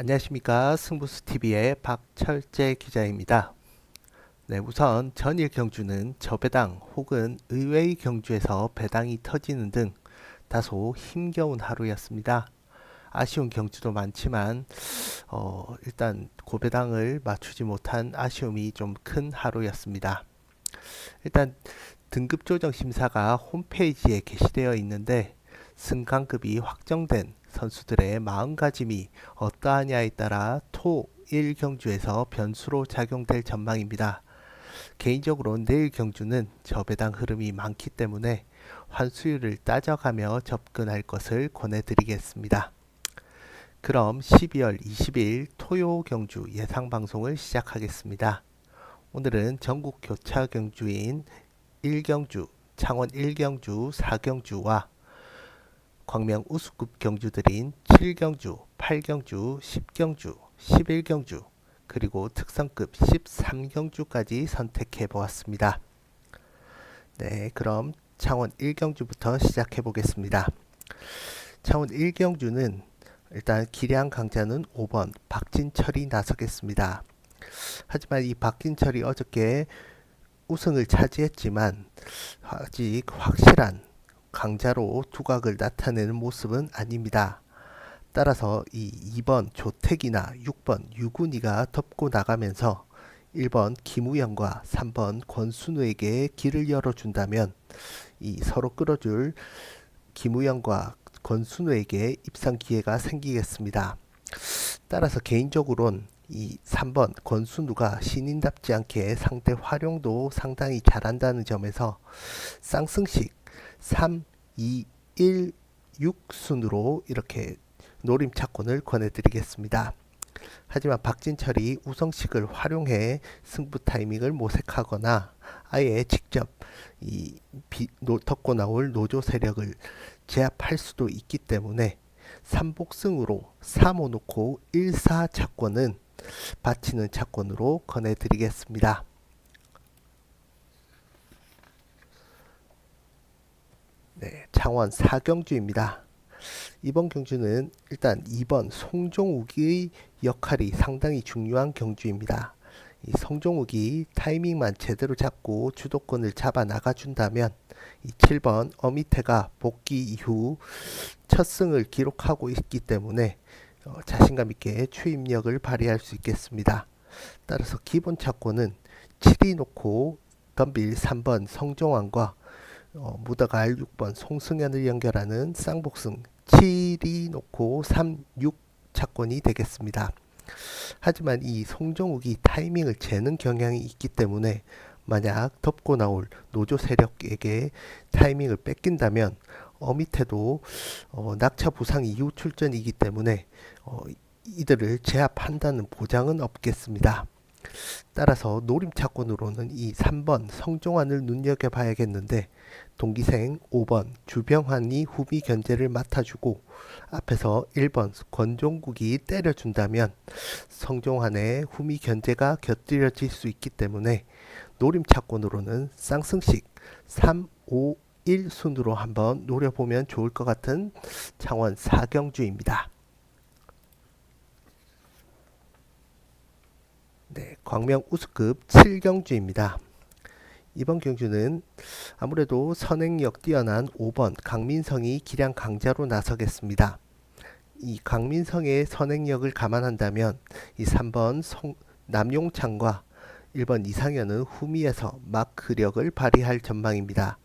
안녕하십니까 승부수TV의 박철재 기자입니다. 네, 우선 전일 경주는 저배당 혹은 의외의 경주에서 배당이 터지는 등 다소 힘겨운 하루였습니다. 아쉬운 경주도 많지만 어, 일단 고배당을 맞추지 못한 아쉬움이 좀 큰 하루였습니다. 일단 등급 조정 심사가 홈페이지에 게시되어 있는데 승강급이 확정된 선수들의 마음가짐이 어떠하냐에 따라 토 1경주에서 변수로 작용될 전망입니다. 개인적으로 내일 경주는 저배당 흐름이 많기 때문에 환수율을 따져가며 접근할 것을 권해드리겠습니다. 그럼 12월 20일 토요 경주 예상 방송을 시작하겠습니다. 오늘은 전국 교차 경주인 1경주, 창원 1경주, 4경주와 광명 우수급 경주들인 7경주, 8경주, 10경주, 11경주, 그리고 특성급 13경주까지 선택해 보았습니다. 네, 그럼 창원 1경주부터 시작해 보겠습니다. 창원 1경주는 일단 기량 강자는 5번 박진철이 나서겠습니다. 하지만 이 박진철이 어저께 우승을 차지했지만 아직 확실한 강자로 두각을 나타내는 모습은 아닙니다. 따라서 이 2번 조택이나 6번 유군이가 덮고 나가면서 1번 김우영과 3번 권순우에게 길을 열어준다면 이 서로 끌어줄 김우영과 권순우에게 입상 기회가 생기겠습니다. 따라서 개인적으로는 이 3번 권순우가 신인답지 않게 상대 활용도 상당히 잘한다는 점에서 쌍승식 3, 2, 1, 6 순으로 이렇게 노림차권을 권해드리겠습니다. 하지만 박진철이 우성식을 활용해 승부 타이밍을 모색하거나 아예 직접 이 비, 노, 덮고 나올 노조 세력을 제압할 수도 있기 때문에 3복승으로 3호 놓고 1, 4 차권은 바치는 차권으로 권해드리겠습니다. 네, 창원 사경주입니다. 이번 경주는 일단 2번 송종욱의 역할이 상당히 중요한 경주입니다. 이 성종욱이 타이밍만 제대로 잡고 주도권을 잡아 나가준다면 이 7번 어미테가 복귀 이후 첫 승을 기록하고 있기 때문에 어, 자신감 있게 추임력을 발휘할 수 있겠습니다. 따라서 기본 차권은 7이 놓고 덤빌 3번 성종환과 어, 무더갈 6번 송승현을 연결하는 쌍복승 7이 놓고 3, 6 차권이 되겠습니다. 하지만 이 송정욱이 타이밍을 재는 경향이 있기 때문에 만약 덮고 나올 노조 세력에게 타이밍을 뺏긴다면 어미태도 어, 낙차 부상 이후 출전이기 때문에 어, 이들을 제압한다는 보장은 없겠습니다. 따라서 노림차권으로는 이 3번 성종환을 눈여겨봐야겠는데 동기생 5번 주병환이 후비 견제를 맡아주고 앞에서 1번 권종국이 때려준다면 성종환의 후미 견제가 곁들여질 수 있기 때문에 노림차권으로는 쌍승식 3, 5, 1 순으로 한번 노려보면 좋을 것 같은 창원 사경주입니다. 네, 광명 우수급 7경주입니다. 이번 경주는 아무래도 선행력 뛰어난 5번 강민성이 기량 강자로 나서겠습니다. 이 강민성의 선행력을 감안한다면 이 3번 성, 남용창과 1번 이상현은 후미에서 마크력을 발휘할 전망입니다.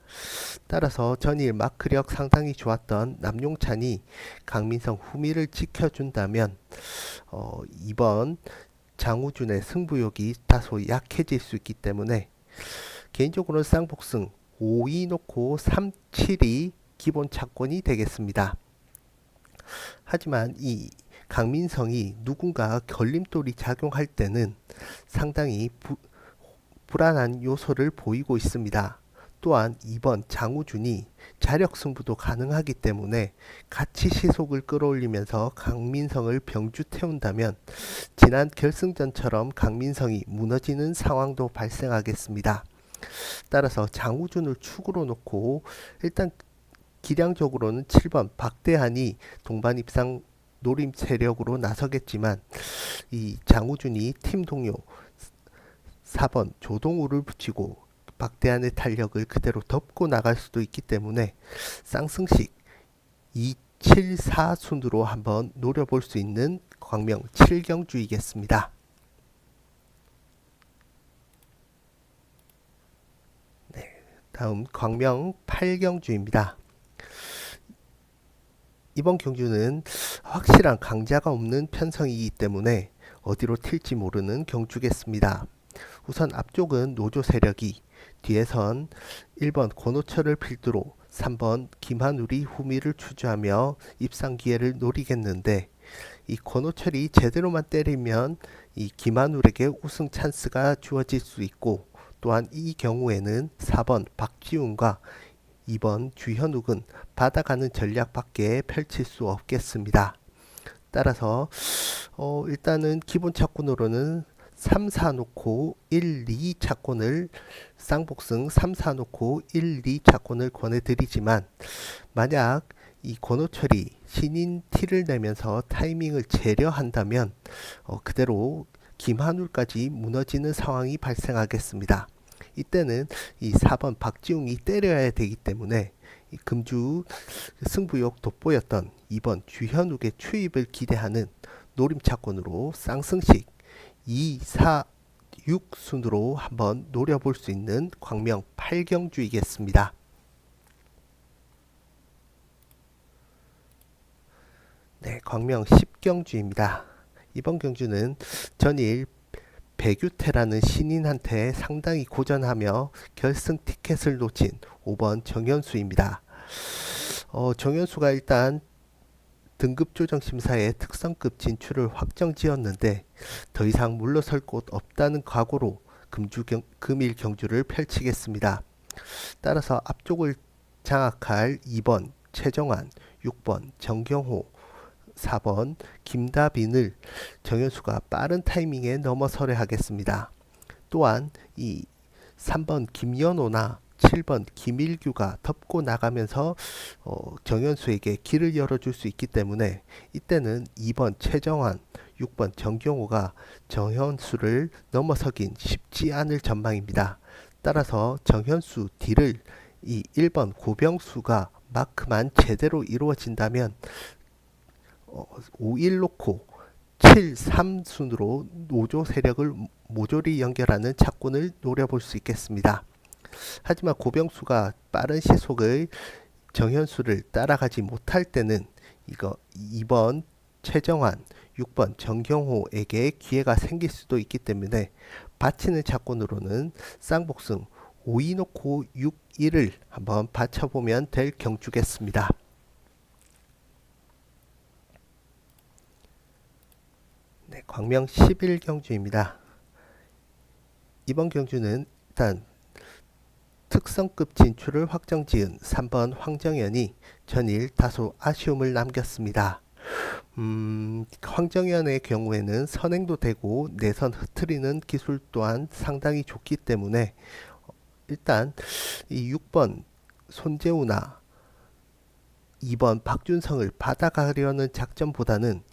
따라서 전일 마크력 상당히 좋았던 남용찬이 강민성 후미를 지켜준다면 어, 2번 장우준의 승부욕이 다소 약해질 수 있기 때문에 개인적으로는 쌍복승 5이 놓고 3, 7이 기본 차권이 되겠습니다. 하지만 이 강민성이 누군가 걸림돌이 작용할 때는 상당히 부, 불안한 요소를 보이고 있습니다. 또한 이번 장우준이 자력 승부도 가능하기 때문에 같이 시속을 끌어올리면서 강민성을 병주 태운다면 지난 결승전처럼 강민성이 무너지는 상황도 발생하겠습니다. 따라서 장우준을 축으로 놓고 일단 기량적으로는 7번 박대한이 동반 입상 노림 세력으로 나서겠지만 이 장우준이 팀 동료 4번 조동우를 붙이고 박대한의 탄력을 그대로 덮고 나갈 수도 있기 때문에 쌍승식 274 순으로 한번 노려볼 수 있는 광명 7경주이겠습니다. 네, 다음 광명 8경주입니다. 이번 경주는 확실한 강자가 없는 편성이기 때문에 어디로 튈지 모르는 경주겠습니다. 우선 앞쪽은 노조 세력이 뒤에선 1번 권오철을 필두로 3번 김한울이 후미를 추주하며 입상 기회를 노리겠는데 이 권오철이 제대로만 때리면 이 김한울에게 우승 찬스가 주어질 수 있고 또한 이 경우에는 4번 박지훈과 2번 주현욱은 받아가는 전략밖에 펼칠 수 없겠습니다. 따라서 어, 일단은 기본 차권으로는 3, 4 놓고 1, 2 차권을 쌍복승 3, 4 놓고 1, 2 차권을 권해드리지만 만약 이 권호철이 신인 티를 내면서 타이밍을 재려한다면 어, 그대로 김한울까지 무너지는 상황이 발생하겠습니다. 이때는 이 4번 박지웅이 때려야 되기 때문에 금주 승부욕 돋보였던 2번 주현욱의 추입을 기대하는 노림차권으로 쌍승식 2, 4, 6 순으로 한번 노려볼 수 있는 광명 8경주이겠습니다. 네, 광명 10경주입니다. 이번 경주는 전일 배규태라는 신인한테 상당히 고전하며 결승 티켓을 놓친 5번 정현수입니다. 어, 정현수가 일단 등급 조정 심사에 특성급 진출을 확정 지었는데 더 이상 물러설 곳 없다는 각오로 금주 경, 금일 경주를 펼치겠습니다. 따라서 앞쪽을 장악할 2번 최정환, 6번 정경호, 4번 김다빈을 정현수가 빠른 타이밍에 넘어서려 하겠습니다. 또한 이 3번 김연호나 7번 김일규가 덮고 나가면서 어, 정현수에게 길을 열어줄 수 있기 때문에 이때는 2번 최정환, 6번 정경호가 정현수를 넘어서긴 쉽지 않을 전망입니다. 따라서 정현수 뒤를 이 1번 고병수가 마크만 제대로 이루어진다면 어, 5일 놓고 7, 3순으로 노조 세력을 모조리 연결하는 착군을 노려볼 수 있겠습니다. 하지만 고병수가 빠른 시속의 정현수를 따라가지 못할 때는 이거 2번 최정환, 6번 정경호에게 기회가 생길 수도 있기 때문에 바치는 차권으로는 쌍복승 5이 놓고 6, 1을 한번 받쳐보면 될 경주겠습니다. 네, 광명 11경주입니다. 이번 경주는 일단 특성급 진출을 확정 지은 3번 황정현이 전일 다소 아쉬움을 남겼습니다. 음, 황정현의 경우에는 선행도 되고 내선 흐트리는 기술 또한 상당히 좋기 때문에 일단 이 6번 손재우나 2번 박준성을 받아가려는 작전보다는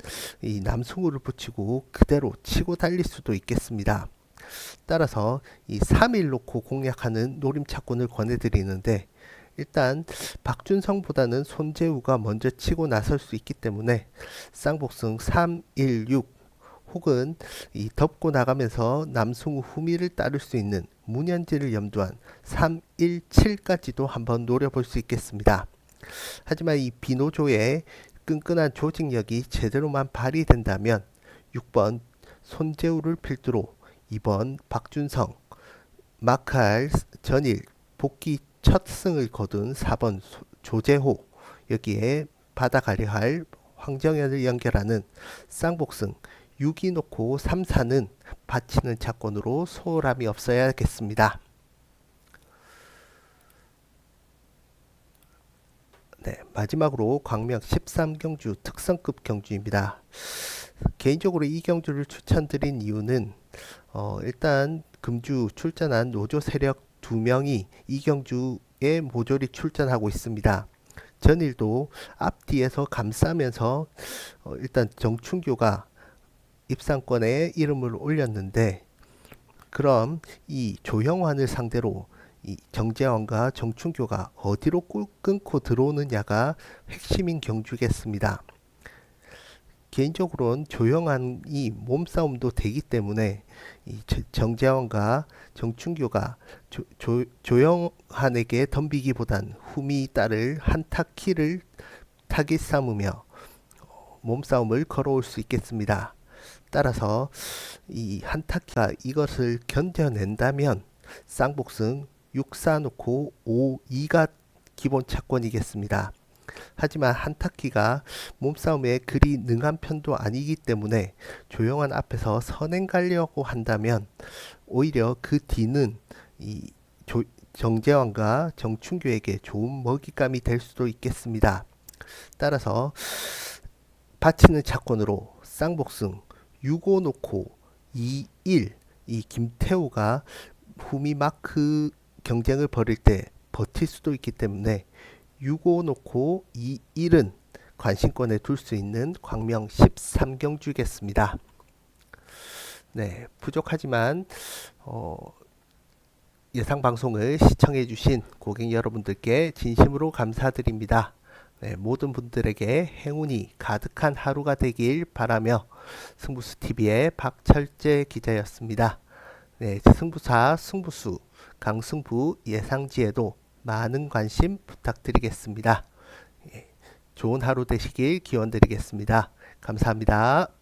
이 남승우를 붙이고 그대로 치고 달릴 수도 있겠습니다. 따라서 이 3일 놓고 공략하는 노림착군을 권해드리는데 일단 박준성보다는 손재우가 먼저 치고 나설 수 있기 때문에 쌍복승 3, 1, 6 혹은 이 덮고 나가면서 남승우 후미를 따를 수 있는 문현지를 염두한 3, 1, 7까지도 한번 노려볼 수 있겠습니다. 하지만 이 비노조의 끈끈한 조직력이 제대로만 발휘된다면 6번 손재우를 필두로 2번 박준성, 마크할 전일 복귀 첫 승을 거둔 4번 조재호 여기에 받아가려 할 황정현을 연결하는 쌍복승 6이 놓고 3, 4는 받치는 차권으로 소홀함이 없어야겠습니다. 네, 마지막으로 광명 13경주 특성급 경주입니다. 개인적으로 이 경주를 추천드린 이유는 어, 일단 금주 출전한 노조 세력 두 명이 이 경주에 모조리 출전하고 있습니다. 전일도 앞뒤에서 감싸면서 어, 일단 정춘규가 입상권에 이름을 올렸는데 그럼 이 조형환을 상대로 이 정재환과 정춘교가 어디로 꿀 끊고 들어오느냐가 핵심인 경주겠습니다. 개인적으로는 조영환이 몸싸움도 되기 때문에 이 저- 정재환과 정춘교가 조, 조, 조영환에게 덤비기보단 후미 딸을 한타키를 타깃 삼으며 어, 몸싸움을 걸어올 수 있겠습니다. 따라서 이 한타키가 이것을 견뎌낸다면 쌍복승 6사 놓고 5, 2가 기본 차권이겠습니다. 하지만 한타키가 몸싸움에 그리 능한 편도 아니기 때문에 조용한 앞에서 선행 가려고 한다면 오히려 그 뒤는 이 조, 정재환과 정춘규에게 좋은 먹잇감이 될 수도 있겠습니다. 따라서 바치는 차권으로 쌍복승 6오 놓고 2, 1. 이 김태우가 후미 마크 경쟁을 벌일 때 버틸 수도 있기 때문에 6오 놓고 2, 1은 관심권에 둘 수 있는 광명 13경 주겠습니다. 네, 부족하지만 어, 예상 방송을 시청해 주신 고객 여러분들께 진심으로 감사드립니다. 네, 모든 분들에게 행운이 가득한 하루가 되길 바라며 승부수 TV의 박철재 기자였습니다. 네, 승부사 승부수 강승부 예상지에도 많은 관심 부탁드리겠습니다. 예, 좋은 하루 되시길 기원 드리겠습니다. 감사합니다.